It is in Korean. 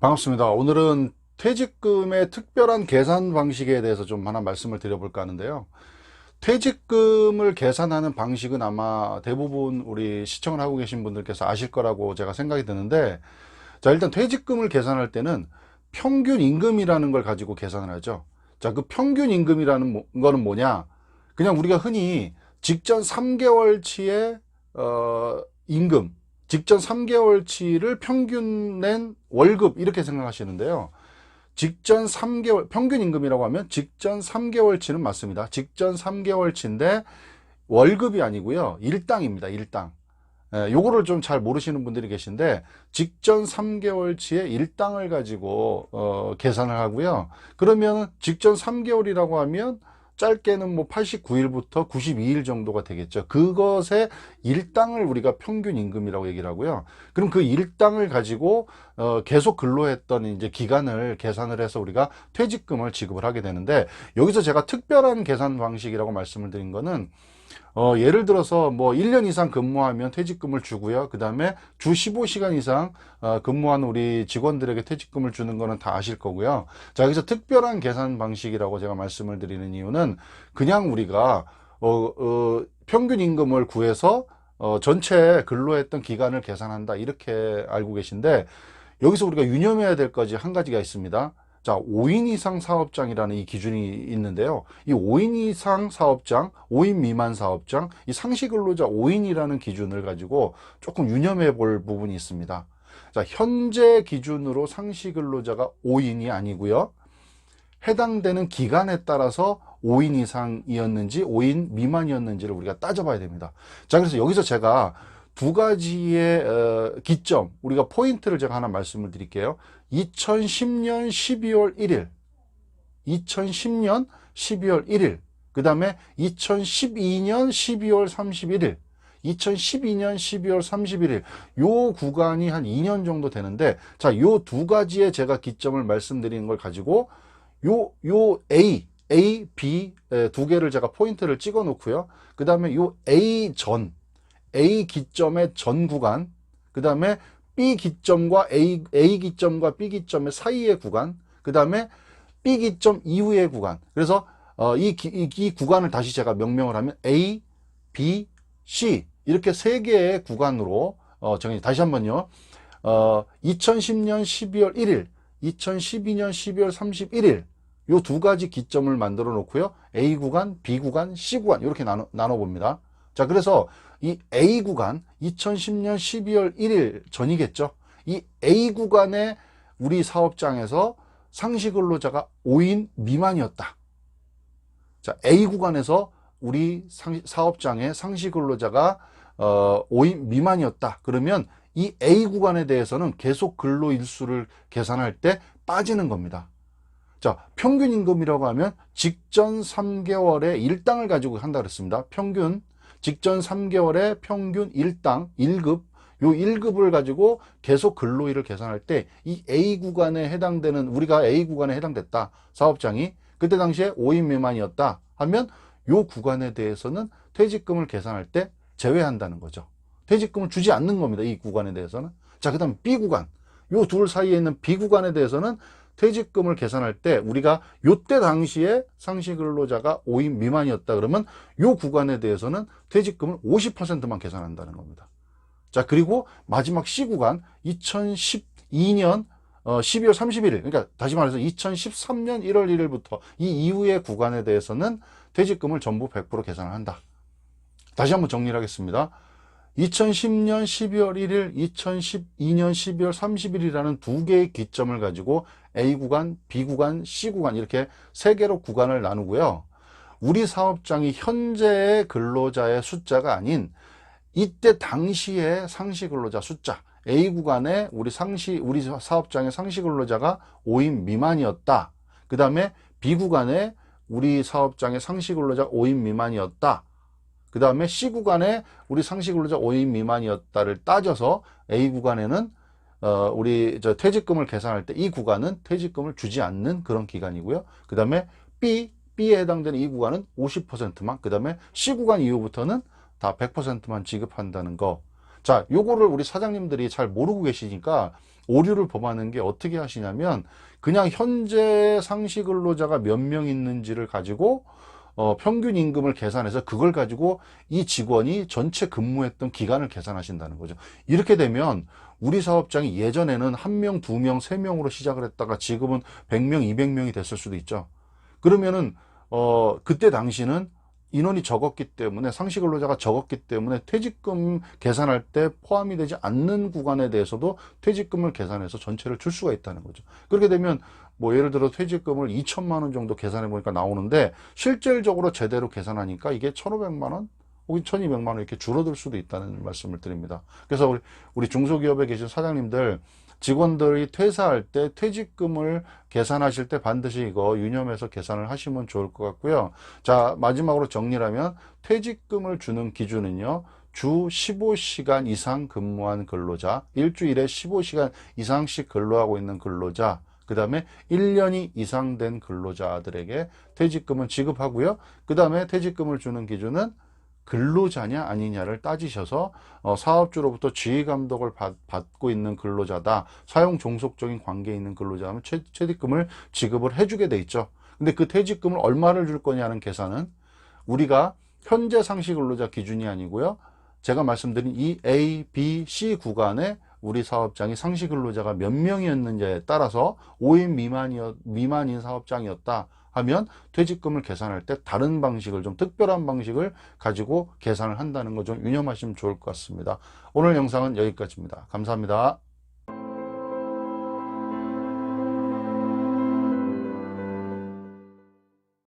반갑습니다. 오늘은 퇴직금의 특별한 계산 방식에 대해서 좀 하나 말씀을 드려볼까 하는데요. 퇴직금을 계산하는 방식은 아마 대부분 우리 시청을 하고 계신 분들께서 아실 거라고 제가 생각이 드는데, 자, 일단 퇴직금을 계산할 때는 평균 임금이라는 걸 가지고 계산을 하죠. 자, 그 평균 임금이라는 뭐- 거는 뭐냐? 그냥 우리가 흔히 직전 3개월치의 어, 임금, 직전 3개월치를 평균 낸 월급 이렇게 생각하시는데요. 직전 3개월 평균 임금이라고 하면 직전 3개월치는 맞습니다. 직전 3개월치인데 월급이 아니고요. 일당입니다. 일당. 예, 요거를 좀 잘 모르시는 분들이 계신데 직전 3개월치의 일당을 가지고 어, 계산을 하고요. 그러면 직전 3개월이라고 하면 짧게는 뭐 89일부터 92일 정도가 되겠죠. 그것의 일당을 우리가 평균 임금이라고 얘기를 하고요. 그럼 그 일당을 가지고 어, 계속 근로했던 이제 기간을 계산을 해서 우리가 퇴직금을 지급을 하게 되는데 여기서 제가 특별한 계산 방식이라고 말씀을 드린 거는 어, 예를 들어서 뭐 1년 이상 근무하면 퇴직금을 주고요. 그 다음에 주 15시간 이상 어, 근무한 우리 직원들에게 퇴직금을 주는 거는 다 아실 거고요. 자, 여기서 특별한 계산 방식이라고 제가 말씀을 드리는 이유는 그냥 우리가 어, 어, 평균 임금을 구해서 어, 전체 근로했던 기간을 계산한다 이렇게 알고 계신데 여기서 우리가 유념해야 될 것이 한 가지가 있습니다. 자, 5인 이상 사업장이라는 이 기준이 있는데요. 이 5인 이상 사업장, 5인 미만 사업장, 이 상시 근로자 5인이라는 기준을 가지고 조금 유념해 볼 부분이 있습니다. 자, 현재 기준으로 상시 근로자가 5인이 아니고요. 해당되는 기간에 따라서 5인 이상이었는지 5인 미만이었는지를 우리가 따져봐야 됩니다. 자, 그래서 여기서 제가 두 가지의 어, 기점, 우리가 포인트를 제가 하나 말씀을 드릴게요. 2010년 12월 1일, 2010년 12월 1일, 그 다음에 2012년 12월 31일, 2012년 12월 31일, 요 구간이 한 2년 정도 되는데, 자, 요 두 가지의 제가 기점을 말씀드리는 걸 가지고, 요, 요 A, A, B 에, 두 개를 제가 포인트를 찍어 놓고요. 그 다음에 요 A 전, A 기점의 전 구간, 그 다음에 B 기점과 A, A 기점과 B 기점의 사이의 구간, 그 다음에 B 기점 이후의 구간. 그래서 어, 이, 기- 이, 이 구간을 다시 제가 명명을 하면 A, B, C 이렇게 세 개의 구간으로 어, 정해. 다시 한번요. 어, 2010년 12월 1일, 2012년 12월 31일 요 두 가지 기점을 만들어 놓고요. A 구간, B 구간, C 구간 이렇게 나눠, 나눠 봅니다. 자, 그래서 이 A 구간 2010년 12월 1일 전이겠죠. 이 A 구간에 우리 사업장에서 상시 근로자가 5인 미만이었다. 자, A 구간에서 우리 상- 사업장의 상시 근로자가 어, 5인 미만이었다. 그러면 이 A 구간에 대해서는 계속 근로 일수를 계산할 때 빠지는 겁니다. 자, 평균 임금이라고 하면 직전 3개월의 일당을 가지고 한다 그랬습니다. 평균 직전 3개월의 평균 일당 1급 요 1급을 가지고 계속 근로일을 계산할 때 이 A 구간에 해당되는 우리가 A 구간에 해당됐다. 사업장이 그때 당시에 5인 미만이었다 하면 요 구간에 대해서는 퇴직금을 계산할 때 제외한다는 거죠. 퇴직금을 주지 않는 겁니다. 이 구간에 대해서는. 자, 그 다음 B 구간. 요 둘 사이에 있는 B 구간에 대해서는 퇴직금을 계산할 때 우리가 요때 당시에 상시 근로자가 5인 미만이었다 그러면 요 구간에 대해서는 퇴직금을 50%만 계산한다는 겁니다. 자, 그리고 마지막 C 구간 2012년 어, 12월 31일, 그러니까 다시 말해서 2013년 1월 1일부터 이 이후의 구간에 대해서는 퇴직금을 전부 100% 계산을 한다. 다시 한번 정리를 하겠습니다. 2010년 12월 1일, 2012년 12월 30일이라는 두 개의 기점을 가지고 A 구간, B 구간, C 구간 이렇게 세 개로 구간을 나누고요. 우리 사업장이 현재의 근로자의 숫자가 아닌 이때 당시의 상시 근로자 숫자 A 구간에 우리 상시 우리 사업장의 상시 근로자가 5인 미만이었다. 그 다음에 B 구간에 우리 사업장의 상시 근로자 5인 미만이었다. 그 다음에 C 구간에 우리 상시 근로자 5인 미만이었다를 따져서 A 구간에는 어, 우리 저 퇴직금을 계산할 때 이 구간은 퇴직금을 주지 않는 그런 기간이고요. 그 다음에 B, B에 해당되는 이 구간은 50%만, 그 다음에 C 구간 이후부터는 다 100%만 지급한다는 거. 자, 요거를 우리 사장님들이 잘 모르고 계시니까 오류를 범하는 게 어떻게 하시냐면 그냥 현재 상시 근로자가 몇 명 있는지를 가지고 어, 평균 임금을 계산해서 그걸 가지고 이 직원이 전체 근무했던 기간을 계산하신다는 거죠. 이렇게 되면 우리 사업장이 예전에는 한 명, 두 명, 세 명으로 시작을 했다가 지금은 100명, 200명이 됐을 수도 있죠. 그러면은 어, 그때 당시는 인원이 적었기 때문에 상시 근로자가 적었기 때문에 퇴직금 계산할 때 포함이 되지 않는 구간에 대해서도 퇴직금을 계산해서 전체를 줄 수가 있다는 거죠. 그렇게 되면 뭐 예를 들어 퇴직금을 2천만 원 정도 계산해 보니까 나오는데 실질적으로 제대로 계산하니까 이게 1,500만 원 혹은 1,200만 원 이렇게 줄어들 수도 있다는 말씀을 드립니다. 그래서 우리, 우리 중소기업에 계신 사장님들 직원들이 퇴사할 때 퇴직금을 계산하실 때 반드시 이거 유념해서 계산을 하시면 좋을 것 같고요. 자, 마지막으로 정리하면 퇴직금을 주는 기준은요. 주 15시간 이상 근무한 근로자, 일주일에 15시간 이상씩 근로하고 있는 근로자, 그 다음에 1년이 이상 된 근로자들에게 퇴직금은 지급하고요. 그 다음에 퇴직금을 주는 기준은 근로자냐 아니냐를 따지셔서 어, 사업주로부터 지휘 감독을 받, 고 있는 근로자다. 사용 종속적인 관계에 있는 근로자면 최, 퇴직금을 지급을 해주게 돼 있죠. 근데 그 퇴직금을 얼마를 줄 거냐는 계산은 우리가 현재 상시 근로자 기준이 아니고요. 제가 말씀드린 이 A, B, C 구간에 우리 사업장이 상시 근로자가 몇 명이었는지에 따라서 5인 미만이었, 미만인 사업장이었다. 하면 퇴직금을 계산할 때 다른 방식을 좀 특별한 방식을 가지고 계산을 한다는 거 좀 유념하시면 좋을 것 같습니다. 오늘 영상은 여기까지입니다. 감사합니다.